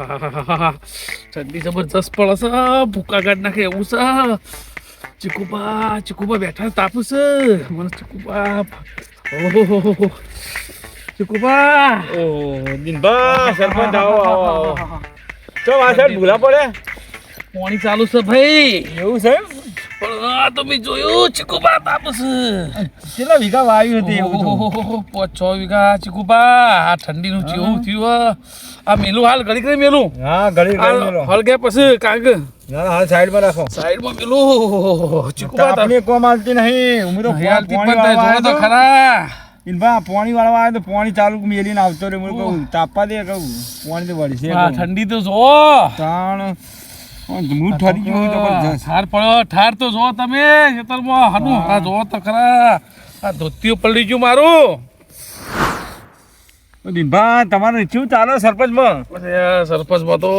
ઠંડી જબરજસ્ત પડે છે. ભૂકા કાઢ નાખે એવું છે. ચીકુબા ચીકુબા બેઠા તાપુ છે. મને ચીકુબા ઓહો. ચીકુબા ઓ દિનભા સરપંચ આવો આવો તો આ સાહેબ ભૂલા પડે? પાણી ચાલુ છે ભાઈ. એવું છે પણ આ તો મેં જોયું ચીકુબા તાપુ છે. કેટલા વીઘા વાવ્યું હતી ઓહો પાંચ છ વીઘા ચીકુબા આ ઠંડીનું કેવું થયું. આ મેલું હાલ ઘડી કરી મેલું. હા ઘડી ઘડી મેલો. હાલ ગયા પછી કાગ ના હાલ સાઈડમાં રાખો. સાઈડમાં પેલું ચીકુબા તાપ આપણે કોમ હાલતી નહીં. ઉમરો તો હાલતી પાણી જોવો તો ખરા. ઇનભા પાણી વાળવા આવે તો પાણી ચાલુ મેલીને આવતો રે મને કહું તાપવા દે કહું પાણી તો વળશે કહું. ઠંડી તો જો તાણ મૂડ ઠરી ગયું જબરજસ્ત ઠાર પડો ઠાર તો જો તમે ખેતરમાં હનુ. આ જો તો ખરા. આ ધોતીઓ પલડી ગયું મારું. દિનભા તમારે શું ચાલે સરપંચમાં? સરપંચમાં તો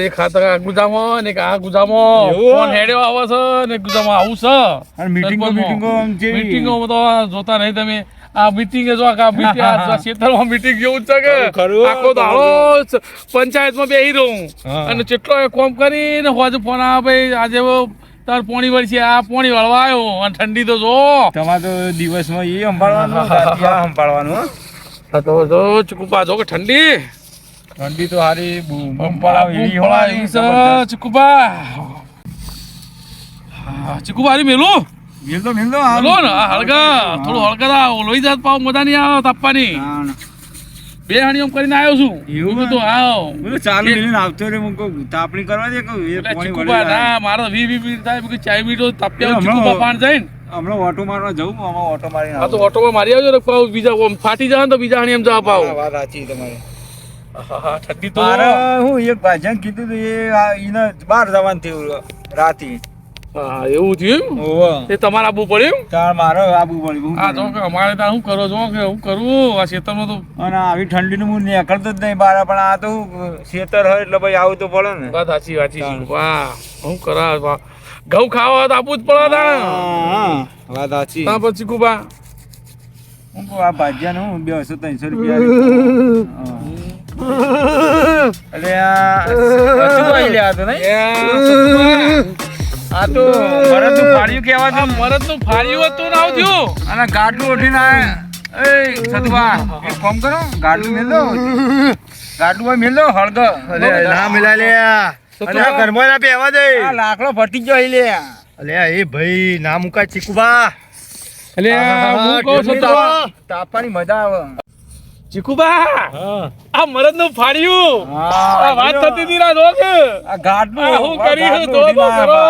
એક હાથ આ ગુજામો ને એક આ ગુજામો. ફોન હેડ્યો આવે છે ને ગુજામાં આવું છે? અને મીટિંગો. મીટિંગો જેવી. તો જોતા નહીં તમે. આ મીટિંગ જો આ મીટિંગ ક્ષેત્રમાં મીટિંગ જેવું છે કે. આખો દાડો પંચાયતમાં બેહી રહું. અને કેટલો કોમ કરીને હોજ ફોન આ ભાઈ આજે તાર પોણી વળશે આ પોણી વળવા આવ્યો. અને ઠંડી તો જો. તમારે તો દિવસમાં એ સંભાળવાનું સંભાળવાનું તો જો ચુકુપા જો કે ઠંડી. ઠંડી તો હારી બૂમ પડાવે એવી હોય ચુકુપા હા, ચુકુપા હારી મેલું? મિલ તો મિલ મેલો ને? હળગા થોડું હળગા. લોહી જાત પાવ મજા નહીં આવે તાપવાની. બે હાણીઓ કરીને આવ્યો છું. એવું તો આવ. બોલો ચાલુ લઈને આવતો રે હું તાપણી કરવા દે ચીકુબા ના મારે વી વી થાય કે ચાય મીઠો તાપ્યા ચીકુબા પાણ જાય ને હમણાં ઓટો મારવા જવું આમાં ઓટો મારીને આ તો ઓટોમાં મારી આવજો પાવ બીજા ઓમ ફાટી જાય તો બીજા હાણી એમ જવા પાવ વાત સાચી તમારી. હા ઠંડી તો હું. એક ભાજન કીધું હતું એ બહાર જવાનું થયું રાતે. હા એવું થયું ઓહો એ તમારે આબુ પડ્યું તાર મારે આબુ પડ્યું આ તો અમારે ત્યાં શું કરો છો કે હું કરું આ ખેતરમાં તો અને આવી ઠંડીનું હું નીકળતો જ નહીં બહાર પણ આ તો ખેતર હોય એટલે ભાઈ આવું તો પડે ને. વાત સાચી વાચી વાહ હું કરા વાહ. ઘઉં ખાવા તો આપવું જ પડે તાણ. હા, વાત સાચી. ત્યાં પછી કુબા. હું આ ભાજ્યાનું હું બેસો ત્રણસો રૂપિયા અરે આ કશું કોઈ લે આ તો નહીં આ તો ભરતનું ફાડ્યું કહેવાતું. મરદનું ફાળ્યું હતું ને આવજો. અને ગાડલું ઉઠીને આયા. એ સદવા એક ફોન કરો ગાડલું મેલો. દો ગાડલું હોય મેલ દો હળગ અલે ના મિલા લે. અલે આ ઘરમાં ના બેહવા દે. આ લાકડો ફટી ગયો લે. અલે એ ભાઈ ના મુકા ચીકુબા અલે હું કહું છું તાપાની તાપવાની મજા આવે. ચીકુબા! આ મરદનું ફાડ્યું આ વાત થતી હતી ના જો કે આ આ હું કરી હું તો કરો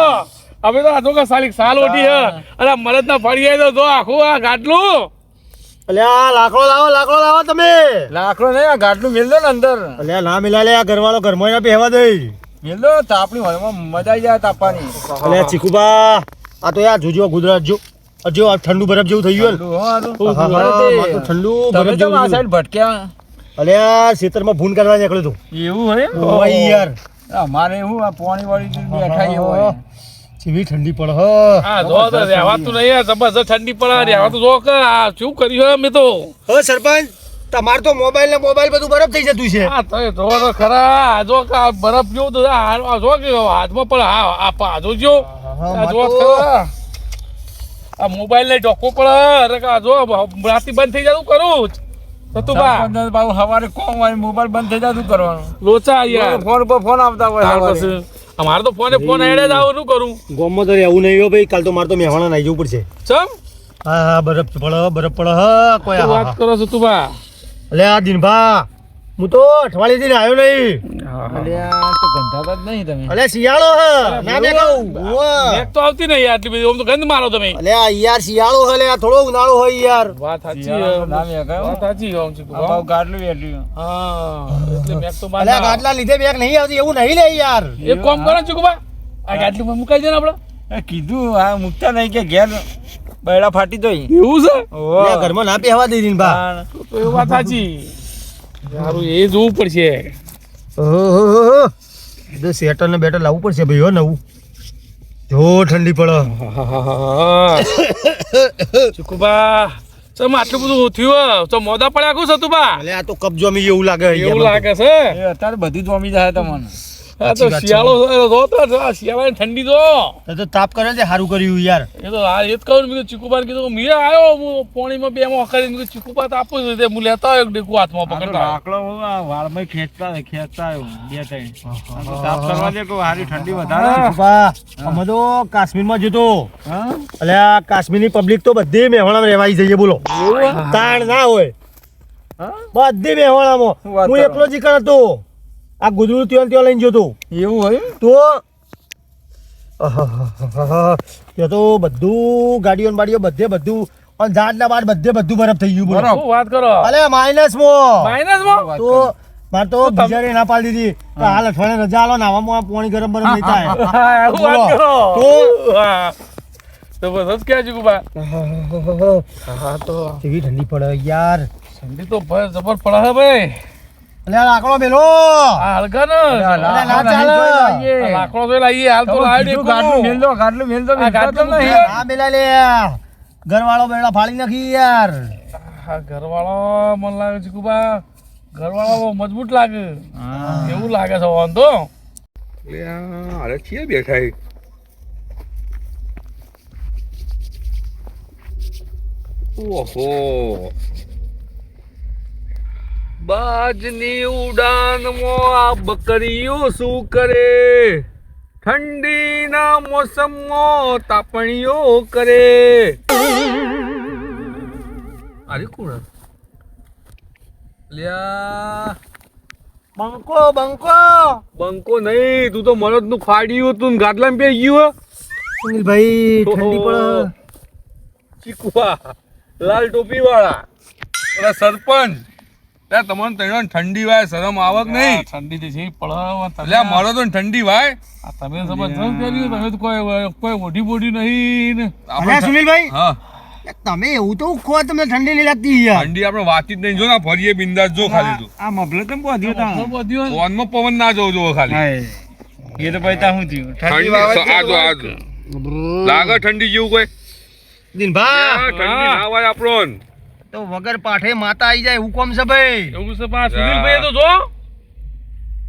હવે તો આ જો કે સાલી સાલ ઓટી હે. અને આ મરદના ફાળી તો જો આખું આ ગાડલું અલે આ લાકડો લાવો લાકડો લાવો તમે. લાકડો નહીં આ ગાડલું મેલ ને અંદર. અલ્યા ના મિલા લે આ ઘરવાળો ઘરમાં ના બેહવા દે. મેલ દો તાપણી મજા આવી જાય તાપવાની. અલે ચીકુબા આ તો યાર જોજો ગુજરાત જો. જો આ ઠંડુ બરફ જેવું થઈ ગયું ઠંડુ, ને હા, હા, હા, માથું ઠંડુ બરફ કેમ આ જેવું સાઈડ ભટક્યા. અલ્યા આ ખેતરમાં ભૂન કરવા નીકળ્યો તું. એવું હોય ઓય યાર. અમારે એવું આ પાણી વાળી બેઠા એવું હોય. ચીવી ઠંડી પડે હ. આ જો તો રહેવાતું નહીં આ જબરજસ્ત ઠંડી પડે. રહેવાતું જો કે આ શું કર્યું હે મેં તો? હો સરપંચ તમાર તો મોબાઈલ ને મોબાઈલ બધું બરફ થઈ જતું છે. આ તો જો તો ખરા. આ જો કે આ બરફ જેવું તો જો કે હાથમાં પડે હા આ પાજો જો. આ જો ખરા. આ મોબાઈલ લઈ ડોકો પડે અરે કે આ જો રાતે બંધ થઈ જાય કરું સરપંચ બાબુ સવારે કોમ હોય મોબાઈલ બંધ થઈ જાય શું કરવાનું. લોચા યાર. ફોન પર ફોન આવતા હોય અમારે તો ફોને ફોન એડે જ આવું શું કરું? ગોમમાં તો રહેવું નહીં હો ભાઈ. કાલ તો મારે તો મહેવાણા નાઈ જવું પડશે. ચમ? હા હા બરફ પડે બરફ પડે હા કોઈ વાત કરો છો તું બા? અલે આ દિનભા. હું તો અઠવાડિયે થી આવ્યો નહીં અલ્યા, તો ગંધાતા જ નહીં તમે. અલે શિયાળો હ. ના બે કહું મેઘ તો આવતી નહીં આટલી બધી. આમ તો ગંધ મારો તમે. અલે યાર શિયાળો હે લે થોડો ઉનાળો હોય યાર. વાત સાચી શિયાળો તો નામ હે. એ કહ્યું. વાત સાચી હે, આમ ચીકુ. ગાડલું વેઠ્યું. હા. એટલે મેઘ તો બાર અલે આ ના ગાટલા લીધે બેગ નહીં આવતી એવું નહીં લે યાર. એક કામ કરો ચીકુબા. આ ગાટલીમાં મુકાઈ જાય ને આપણે કીધું આ મુકતા નહીં કે ઘેર બૈડા ફાટી તો એવું છે? ઘરમાં ના પહેવા દીધી તાણ. તો એ વાત સાચી. સારું એ જોવું પડશે. ઓહો બધું સ્વેટર ને બેટર લાવવું પડશે ભાઈ હો નવું. જો ઠંડી પડે. ચુકુબા ચમ આટલું બધું થયું તો મોદા પડ્યા કું સતુભા અલે આ તો કબજો મી એવું લાગે એવું લાગે છે? એ અત્યારે બધું જોમી જાય તમને. આ તો. શિયાળો જો તો આ શિયાળાની ઠંડી તો. તો તાપ કરે છે સારું કર્યું યાર. એ તો આ એ જ કહું મેં કીધું ચીકુબાને કીધું મેં આવ્યો હું પોણીમાં બે માં કરી મેં ચીકુબા તો આપું છું હું લેતા આવ્યો ડેકુ હાથમાં પકડતા વાળમાં ખેંચતા ખેંચતા આવ્યો બે ત્રણ. કરવા દે કોઈ હારી ઠંડી વધારે પપ્પા અમે તો કાશ્મીરમાં જતો હા? આ કાશ્મીરની પબ્લિક તો બધી મેહોણામાં રહેવાઈ જઈએ બોલો. તાણ ના હોય. બધી મેહોણામાં હું એકલો જ હતો. આ ગુજરું ત્યાં ત્યાં લઈને જતો. એવું હોય તો ત્યાં તો બધું ગાડીઓ બાડીઓ બધે બધું અને ઝાડ ના બાદ બધે બધું બરફ થઈ ગયું બરફ? વાત કરો? અલે માઇનસ મો માઇનસ મો તો મારે તો બીજારે ના પાડી દીધી કે હાલ અઠવાડિયે રજા આલો નાવામાં પાણી ગરમ બરમ નહીં થાય. હા, એવું વાત બોલો. કરો? તો- બસ જ ક્યાં ચીકુબા હા તો કેવી ઠંડી પડે યાર. ઠંડી તો જબર પડે ભાઈ. લાકડો આ ને લાકડો તો લાવીએ હાલ તો લાવી ગાડલું મેલજો ગાડલું મેલતા ગાડલું નહીં. હા બેલા લે ઘરવાળો બેડા ફાળી નાખી યાર. હા ઘરવાળો મને લાગે છે કુબા. ઘરવાળો બહુ મજબૂત લાગે. હા. એવું લાગે છે વાંધો. અરે છીએ બેઠા ઓહો. બાજની ઉડાનમાં આ બકરીઓ શું કરે? ઠંડીના મોસમમાં તાપણીઓ કરે. અરે કોણ લ્યા. બંકો બંકો. બંકો નહીં તું તો મરદનું ફાડ્યું હતું ને ગાદલામાં પી ગયું સુનિલભાઈ ઠંડી પડે. ચીકુઆ લાલ ટોપી વાળા સરપંચ. ત્યાં તમને ત્રણ ઠંડી વાય શરમ આવક નહીં. ઠંડી તો છે એટલે મારો તો ઠંડી વાય. તમે જબરજસ્ત કર્યું તમે તો કોઈ કોઈ મોઢી બોડી નહીં ને. અરે આપણે સુનિલભાઈ? હા. તમે એવું તો ખો તમને ઠંડી નહીં લાગતી યાર. ઠંડી આપણે વાતી જ નહીં જો ના ફરીએ બિંદાસ જો ખાલી તું. આ મફલર કેમ બાંધ્યો તા? તો? બધું હોય. ફોનમાં પવન ના જોવો ખાલી. એ તો પછી તા શું થયું? ઠંડી આ જો આ જો. લાગે ઠંડી જેવું કોઈ? દિનભા ઠંડી ના વાય આપણો તો વગર પાઠે માતા આઈ જાય હુકમ છે ભાઈ. એવું છે પા સુનિલભાઈ તો જો.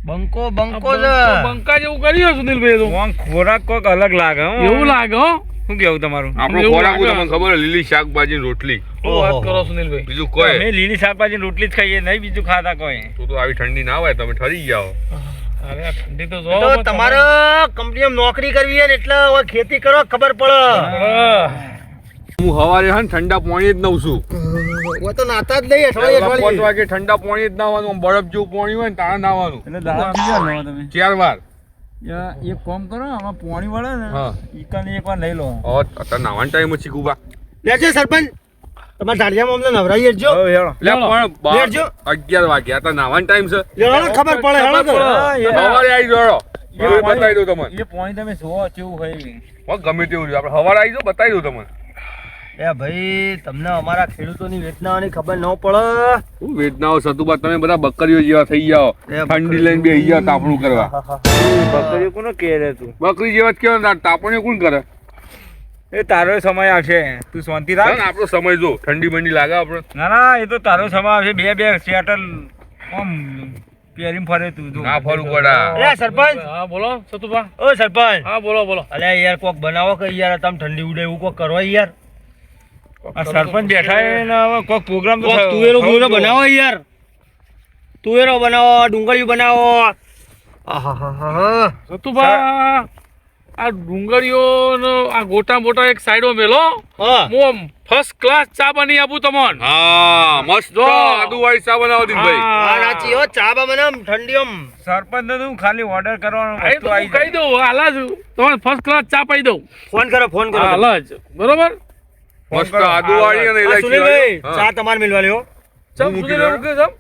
બંકો બંકો છે. બંકા જેવું કર્યું સુનિલભાઈ તો. આમ ખોરાક કોક અલગ લાગે હો. એવું લાગે હો. શું કેવું તમારું? આપણો ખોરાક તમને ખબર લીલી શાકભાજી રોટલી. વાત કરો સુનિલભાઈ? બીજું કોઈ. અમે લીલી શાકભાજી રોટલી જ ખાઈએ નહીં બીજું ખાતા કોઈ. તું તો આવી ઠંડી ના હોય તમે ઠરી જાઓ અરે આ ઠંડી તો જો તો પણ તમારે કંપનીમાં નોકરી કરવી હોય એટલે હવે ખેતી કરો ખબર પડે. હું હવારે હે ને ઠંડા પાણી જ નવ છું. હવે તો નાતા જ નહીં અઠવાડિયે પાંચ અઠવાડિયે. વાગે ઠંડા પાણી જ નાવાનું બરફ જેવું પાણી હોય ને તારા નાવાનું. એટલે દાદા બીજા નાવા તમે. ચાર વાર એક કામ કરો આમાં પોણી વળે ને ઈકાને એક વાર લઈ લો. ઓ અત્યારે નાવાનો ટાઈમ છે કુબા લેજો સરપંચ તમારા ઢાળિયામાં અમને નવરાઈ જજો. એટલે પણ બાર લેજો. અગિયાર વાગ્યા તો નાવાનો ટાઈમ છે. લેવાનો ખબર પડે હેલો તો. સવારે આવી જોડો એ બતાવી દઉં તમને. એ પોણી તમે જોવો કેવું હોય. હો, ગમે તેવું આપણે સવારે આવી જાઓ બતાવી દઉં તમને. એ ભાઈ તમને અમારા ખેડૂતોની વેદનાઓની ખબર ન પડે. શું વેદનાઓ? સતુબા તમે બધા બકરીઓ જેવા થઈ જાઓ એ ઠંડી લઈને બે ગયા તાપણું કરવા. બકરીઓ કોનો કે રે તું? બકરી જેવા જ કેવા તાપણીઓ કોણ કરે? એ તારો સમય આવશે. તું શાંતિ રાખ. ને આપણો સમય જો ઠંડી બંડી લાગે આપણે. ના ના એ તો તારો સમય આવશે. બે બે સેટલ આમ પહેરીને ફરે તું જો. ના ફરું પડા. એ સરપંચ. હા બોલો સતુભા. ઓ સરપંચ. હા બોલો બોલો. અલ્યા યાર કોક બનાવો કે યાર તમે ઠંડી ઉડે એવું કોક કરો યાર. આ સરપંચ બેઠા હવે કોક પ્રોગ્રામ તો તુવેરો થવો બનાવો યાર. તુવેરો બનાવો ડુંગળી બનાવો. સતુભા આ ડુંગળીઓ આ ગોટા મોટા એક સાઈડો મેલો. હા. હું ફર્સ્ટ ક્લાસ ચા બની આપું તમને. હા મસ્ત. આદુવાળી ચા બનાવો દીનભાઈ. આ રાચી હો ચા બા બનાવ ઠંડી આમ. સરપંચ ને ખાલી ઓર્ડર કરવાનો આ વસ્તુ આવી કહી દઉં હાલ જ. તમને ફર્સ્ટ ક્લાસ ચા પાઈ દઉં. ફોન કરો ફોન કરો. હાલ જ. બરોબર? મસ્ત આદુવાળી અને ઇલાયચી સુનિલભાઈ. ચા તમારે મિલવા લ્યો ચમ લેવું કે ચમ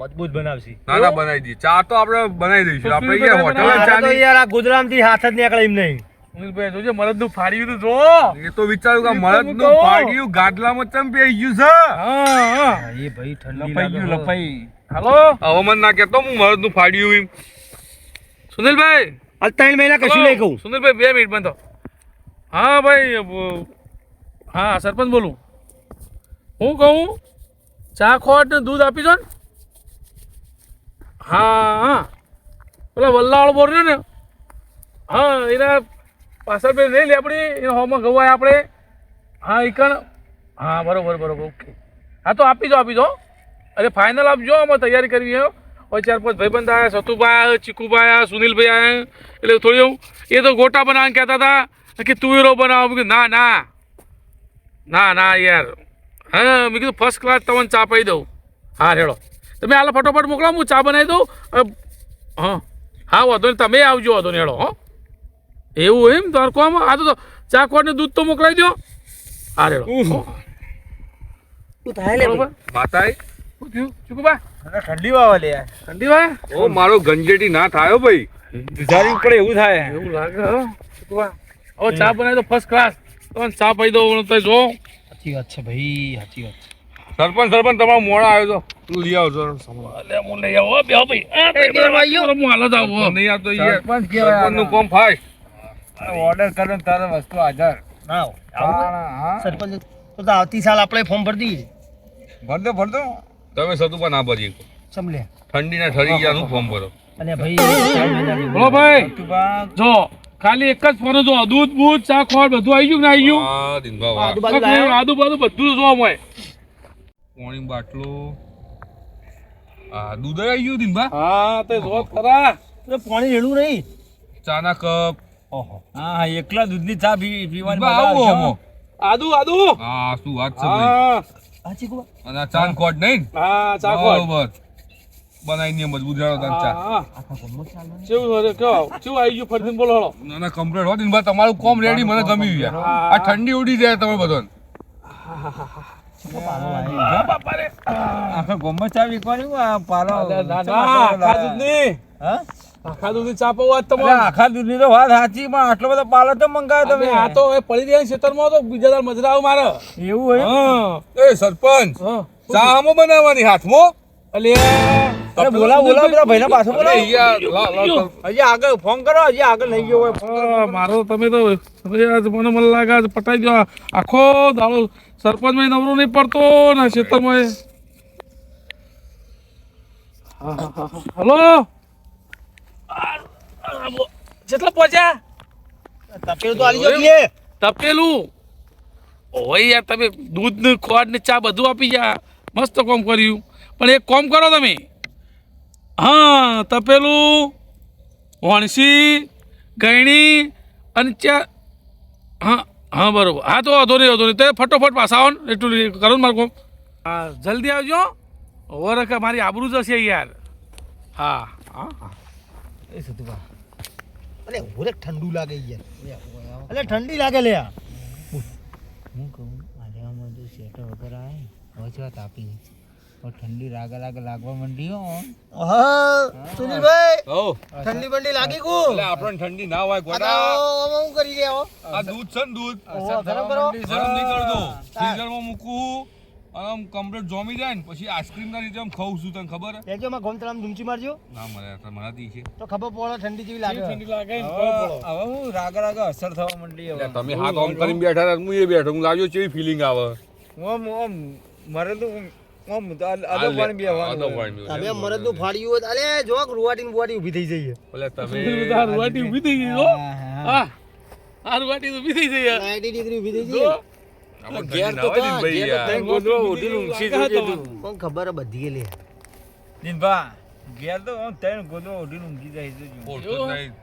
મજબૂત બનાવશે. ના ના બનાવી દી ચા તો આપણે બનાવી દઈશું. આપણે સુનિલભાઈ યાર હોટલ ચા તો યાર આ ગુજરામથી હાથ જ નીકળે એમ નહીં. સુનિલભાઈ જોજે મરદનું ફાડ્યું તો જો. એ તો વિચારું કે મરદનું. ફાડ્યું ગાદલામાં ચમ પેઈ ગયું છે? હા એ ભાઈ ઠંડી લપાઈ ગયું લપાઈ હાલો? હવામાન ના કેતો હું મરદનું ફાડ્યું એમ. સુનિલભાઈ! આ ત્રણ મહિના કશું નહીં કહું. સુનિલભાઈ બે મિનિટ બંધો હા ભાઈ હા, સરપંચ બોલું. હું કહું, ચા, ખોટ ને દૂધ આપી દો ને. હા હા. પેલા વલ્લાવાળો બોલ્યો ને. હા, એના પાછળ પેલી લઈ લે આપણી, એના હોમાં ગવાય આપણે. હા એ કણ. હા, બરોબર બરોબર, ઓકે. હા, તો આપી દો આપી દો. અરે ફાઇનલ આપજો અમે તૈયારી કરવી હોય ચાર, પાંચ ભાઈબંધ આવ્યા સતુભાઈ આવ્યા ચીકુભાઈ આવ્યા સુનિલભાઈ આવ્યા એટલે થોડી એવું. એ તો ગોટા બનાવવાનું કહેતા હતા, કે તુવેરો બનાવો. કે ના ના. ના ના યાર. હા મેં કીધું ફર્સ્ટ ક્લાસ તમને ચા પાઈ દઉં. હા રેડો તમે હાલ ફટોફટ મોકલો હું ચા બનાવી દઉં. હા. હા વાંધો નહીં તમે આવજો વાંધો નહીં હેડો હો. એવું એમ? તો કોમ આ તો ચા ખોટ ને દૂધ તો મોકલાવી દો હા રેડો મારો ગંજેટી ના થાયો ભાઈ. એવું થાય. એવું લાગે ચા બનાવી દો ફર્સ્ટ ક્લાસ ચા પાઈ દઉં તો જો. સાચી વાત છે ભાઈ સાચી વાત સરપંચ સરપંચ તમારો મોડા આવ્યો તો. લઈ આવજો. અલે હું લઈ આવો બે ભાઈ. આ બે ભાઈ હું હાલત આવું નહીં આવતો સરપંચ કહેવાય સરપંચનું કોમ ફાય ઓર્ડર કરો ને તારે વસ્તુ હાજર. ના હા. સરપંચ તો તો આવતી સાલ આપણે ફોર્મ ભરી દઈએ. ભર દો ભર દો. તમે સતુપા ના ભરી. સમલે ઠંડીના ઠરી ગયા નું ફોર્મ ભરો? અને ભાઈ બોલો ભાઈ. જો ખાલી એક જ ફોન જો દૂધ બૂધ ચા ખોર બધું આવી ગયું ને ના આવી ગયું? હા આજુબાજુ બધું જોવા મળે. પાણી બાટલો. દૂધ આવી ગયું દિનભા? હા તે જો ખરા. તો પાણી રેડું નહીં. ચાના કપ. ઓહો. હા હા એકલા દૂધની ચા પી પીવાની મજા આવો આદુ આદુ. હા શું વાત છે ભાઈ? હા સાચી અને આ ચાન કોટ નહીં? હા ચા ખોળ બરોબર. બનાવી ને મજબૂત જાણો તાન ચા. કેવું છે કેવો? કેવું આવી ગયું ફરીથી બોલો હળો ના ના કમ્પ્લેટ હોતી દિનભા તમારું કોમ રેડી મને ગમી યાર આ. ઠંડી ઉડી જાય તમે બધાને. આખા ગોમમાં ચા વિકવાની પાલો ના ના ચા આખા દૂધની. હા? આખા દૂધની ચા પૌવા જ તમારે આખા દૂધની તો વાત સાચી પણ આટલો બધો પાલો તો મંગાવ્યો તમે તમે. આ તો એ પડી રહ્યા ખેતરમાં તો બીજા દાળ મજરા આવે મારે. એવું હોય? હા. એ સરપંચ હા. ચા આમાં બનાવવાની હાથમાં? અરે બોલાવો બોલાવો પેલા ભાઈને પાછો અરે બોલાવો. યાર લા લા હજી આગળ ફોન કરો હજી આગળ લઈ ગયો હોય મારો તમે તો આજ મને મને લાગે આજ પટાઈ ગયો આખો દાડો સરપંચમાં નવરો નહીં પડતો ને ખેતરમાં એ. હા, હા, હા, હા. હલો? આ, આ, બો- જેટલા પહોંચ્યા? તપેલું તો આલી જો તપેલું? ઓય યાર તમે દૂધ ને ખોડ ને ચા બધું આપી ગયા. મસ્ત કોમ કર્યું. પણ એક કોમ કરો તમે. હા તપેલું વણસી ગયણી અને ચા હા હા બરોબર. હા તો વાંધો નહીં વાંધો નહીં. તે ફટોફટ પાછા આવો ને. એટલું કરો ને મારું કોમ. હા જલ્દી આવજો. ઓવર મારી આબરૂ જશે યાર. હા હા એ સતુભા. અરે ઓરે ઠંડુ લાગે યાર. અરે ઠંડી લાગે લે હું કહું આજે આમાં જો સ્વેટર વગર આવે વચવા તાપી ઠંડી રાગા રાગા લાગવા માંડી હો. હા સુનિલભાઈ ઓ ઠંડી બંડી લાગી કો? એટલે આપણને ઠંડી ના હોય આ ગોડા તો હું કરી રહ્યા આ દૂધ છે ને દૂધ? ગરમ કરો. ગરમ નહીં કરતો. ફ્રીઝરમાં મૂકવું અને આમ કમ્પ્લીટ જોમી જાય ને પછી આઈસ્ક્રીમ ના રીતે આમ ખાઉં છું તને ખબર? હે? લેજો માં ગોમતરામ ધૂમચી મારજો? ના મને તો મને દી છે. તો ખબર પડે ઠંડી જેવી લાગે. ઠંડી લાગે હવે હું રાગ રાગ અસર થવા માંડી હવે. તમે હા ઓમ કરીને બેઠા હું એ બેઠો હું લાગ્યો કેવી ફિલિંગ આવે? હું આમ આમ મરે તો પાણી. પાણી તમે. મરદનું ફાડ્યું હોત અલે જો રૂવાટી ઊભી થઈ જઈએ એટલે તમે રૂવાટી ઊભી થઈ ગઈ હો હા, હા. હા આ રૂવાટી તો ઊભી થઈ ગઈ યાર. 90 ડિગ્રી ઊભી થઈ. ઘેર તો ઘેર તો તઈ જજે તું. ખબર હે બધી લે દિનભા, ઘેર તો ગોદડો ઊંઘી જાય છે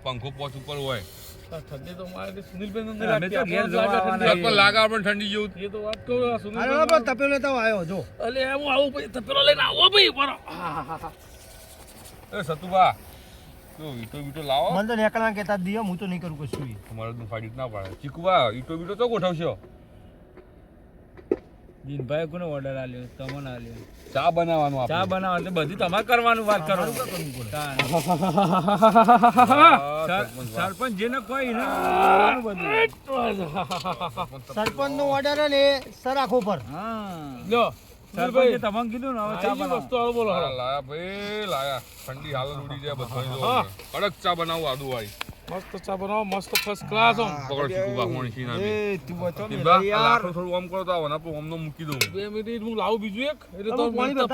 પંખો પોચ ઉપર હોય ઠંડી તો મારે સુનિલભાઈ ને લાગે પણ લાગે ઠંડી જેવું એ તો વાત પણ તપેલો આવ્યો જો. અલે હું આવું તપેલો લઈને આવો ભાઈ બરો એ સતુભા તો ઈટો બીટો લાવો. મને તો નેકળા કહેતા દિયો હું તો નહીં કરું કશું. તમારે તો ફાડી ના પાડે. ચીકવા ઈટો બીટો તો ગોઠવશો? દિનભાઈ કોને ઓર્ડર આલ્યો? તમને આલ્યો. ચા બનાવવાનું ચા બનાવવાનું બનાવવા તો બધી તમારે કરવાનું વાત કરો. સરપંચ જેને કોઈ ને કરવાનું સરપંચ નો ઓર્ડર ને સર આખો પર. હા. લ્યો સરપંચે તમને કીધું ને હવે ચા વસ્તુ બોલો હા, લાયા ભાઈ લાયા. ઠંડી હાલત ઉડી જાય બધાની કડક ચા બનાવું આદુ વાળી મસ્ત ચા બનાવો મસ્ત ફર્સ્ટ ક્લાસ આમ પકડો ચીકુબા છી ના એ તું હતો ને યાર. થોડું આમ કરો તો આવો ને ઓમ નો મૂકી દઉં. બે મિનિટ હું લાવું બીજું એક એટલે તો પાણી મને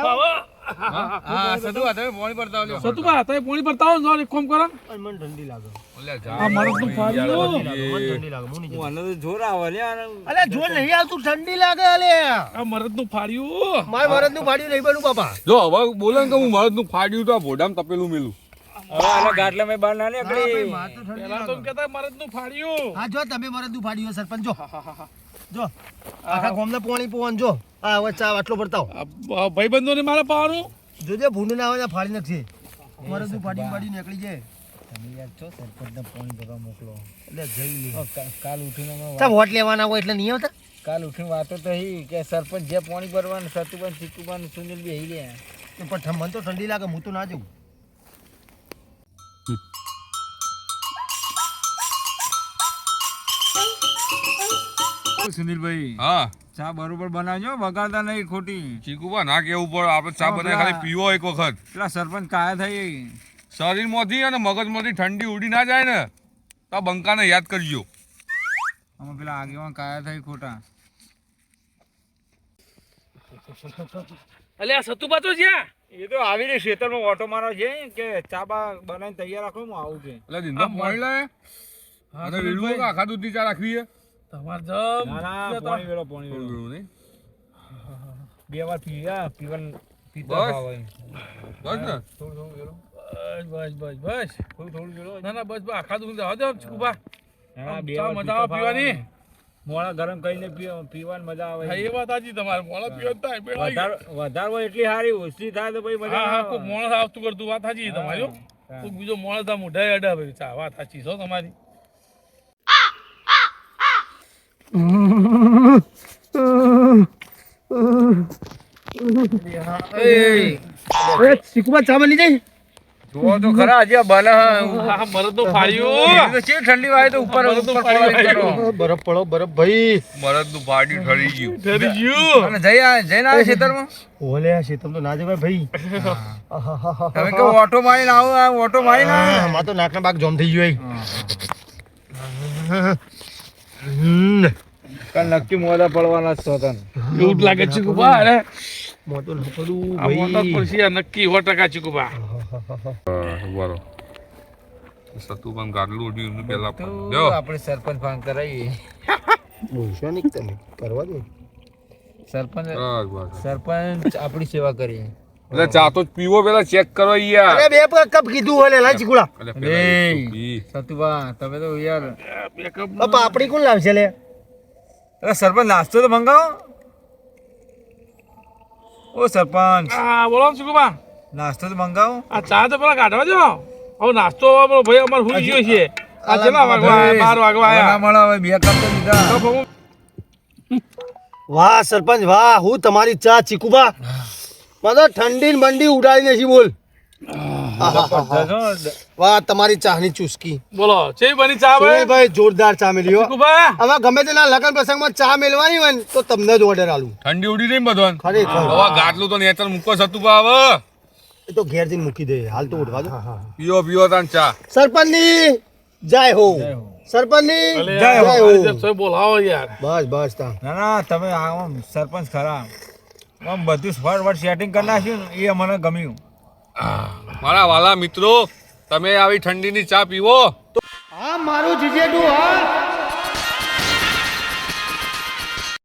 હા? સદુ આ તમે પાણી પડતા લ્યો. સતુભા તમે પાણી ભરતા આવો ને જો એક કામ કરો. અને મને ઠંડી લાગે. ઓલે જા. આ માણસ તું ફાડી લો ફાડ્યું. મને ઠંડી લાગે હું નહીં તો જોર આવે લે અલે જો નહીં આવતું ઠંડી લાગે અલે. આ મરદનું ફાડ્યું. મારે વરદનું ફાડ્યું નહીં બનું બાપા. જો હવે બોલે કે હું મળદનું ફાડ્યું તો આ ભોડામ તપેલું મેલું. હવે આને ગાટલા મેં બહાર ના નીકળી. માર તો ઠંડી પેલા તો એમ મરદનું ફાડ્યું. હા જો તમે વરદનું ભાડ્યું હોય સરપંચ જો. જો આખા ગામના પોણી પોવન જો. આ હવે ચા આટલો ભરતાઓ ભાઈબંધો ને મારે પાવાનું જોજે ભૂંડ ના આવે ને ફાડી નાખશે વરદનું ફાડી ફાડી નીકળી જાય. તમે યાર છો સરપંચને પાણી ભરવા મોકલો. એટલે જઈ લે. કાલ ઉઠીને વોટ લેવાના હોય એટલે નહીં આવતા? કાલ ઉઠીને વાતો તો હી કે સરપંચ જે પાણી ભરવાનું સતુબન ચીકુબન સુનિલ બી હઈ ગયા પણ મને તો ઠંડી લાગે હું તો ના જઉં. સુનિલભાઈ હા. ચા બરોબર બનાવજો બગાડતા નહીં ખોટી. ચીકુબા ના કેવું પડે? આપણે ચા બનાવી ખાલી પીવો એક વખત. પેલા સરપંચ કાયા થઈ શરીરમાંથી અને મગજમાંથી ઠંડી ઉડી ના જાય ને તો આ બંકાને યાદ કરજો. અમે પેલા આગેવાન કાયા થઈ ખોટા. અલે આ સતુભા તો જ્યાં? એ તો આવી રહી ખેતરમાં ઓટો મારો છે કે ચાબા બનાવીને તૈયાર રાખો હું આવું છે. એટલે દિનમાં પાણી લાવે અને વેલું કે આખા દૂધની ચા રાખવી છે? તમાર જમ ના ના પાણી વેળો પાણી વેળો નહીં. બે વાર પીયા પીવન પીતા બસ. ભાવે બસ ને? થોડું થોડું વેળો બસ બસ બસ બસ. થોડું થોડું વેળો ના ના બસ બસ આખા દૂધ જવા દો ચીકુભા હા, બે ચા વાર મજા આવે પીવાની. મોડા ગરમ કરીને પીવા પીવાની મજા આવે હા એ વાત સાચી તમારે મોળા પીવા થાય વધારે વધારે હોય એટલી સારી ઓછી થાય તો ભાઈ મજા હા. કોઈ મોળા આવતું કરતું વાત સાચી તમારી. કોઈ બીજો મોળા આ મોઢાએ અડા ભાઈ ચા વાત સાચી છો તમારી શીખવા ચા બની જાય તો ખરા હજી બને હા. હા મરદનું એ ફાડ્યું તો ઠંડી વાય તો ઉપર ઉપર પાણી પલાળી કરો. બરફ પડો બરફ ભાઈ. મરદનું ભાડ્યું ઠરી ગયું. ડરી ગયું. અને જઈ આ- જઈને આવે ખેતરમાં? ઓલે આ શેતમ તો ના જવાય ભાઈ. તમે કહો ઓટો મારીને આવો આ ઓટો મારીને આવો. ને. તો નાકના બાગ જોમ થઈ ગયો કાલ નક્કી મોડા પડવાના જ છો તને. એવું લાગે છે અરે મો તો પડું આ મોટા પડશે નક્કી સો ટકા ચીકુભા બરો સતુ પણ ગાડલું ઉડ્યું પેલા જો. આપણે સરપંચ ફાંગ કરાવીએ બોલશો નહીં તમે? કરવા દો. સરપંચ બસ બસ સરપંચ આપણી સેવા કરીએ. એટલે ચા તો પીવો પેલા ચેક કરો યાર. અરે બે કપ કીધું ઓલે તો પી. સતુભા તમે તો યાર બે કપ આ કોણ લાવશે લે? અરે સરપંચ નાસ્તો તો મંગાવો. ઓ સરપંચ. હા બોલો ચીકુભા નાસ્તો તો મંગાવો. આ ચા તો પેલા કાઢવા જો. હવે નાસ્તો પેલો ભાઈ અમારે હુઈ ગયો છે. આ કેટલા વાગવા? બાર વાગવા આયા. મળે હવે બે કપ તો લીધા. વાહ સરપંચ વાહ હું તમારી ચા ચીકુબા. મને ઠંડી ને બંડી ઉડાડી નથી બોલ. વાહ તમારી ચાની ચુસ્કી. બોલો છે બની ચા ભાઈ? ભાઈ જોરદાર ચા મેલ્યો હવે ગમે તેના લગ્ન પ્રસંગમાં ચા મેળવાની હોય ને તો તમને જ ઓર્ડર આલું. ઠંડી ઉડી નહીં બધો ખરેખર. હવે ગાટલું તો નેચર મૂકો સતુ પા હવે. એ તો ઘેર જઈને મૂકી દે હાલ તો ઉઠવા દો. પીઓ પીઓ તાન ચા. સરપંચની જય હો. સરપંચની જય હો. બોલાવો યાર. બસ બસ તા ના ના તમે આમ સરપંચ ખરા. આમ બધું ફટાફટ સેટિંગ કરી નાખ્યું એ મને ગમ્યું. મારા વાલા મિત્રો તમે આવી ઠંડીની ચા પીવો. હા મારું જીજેડું હા.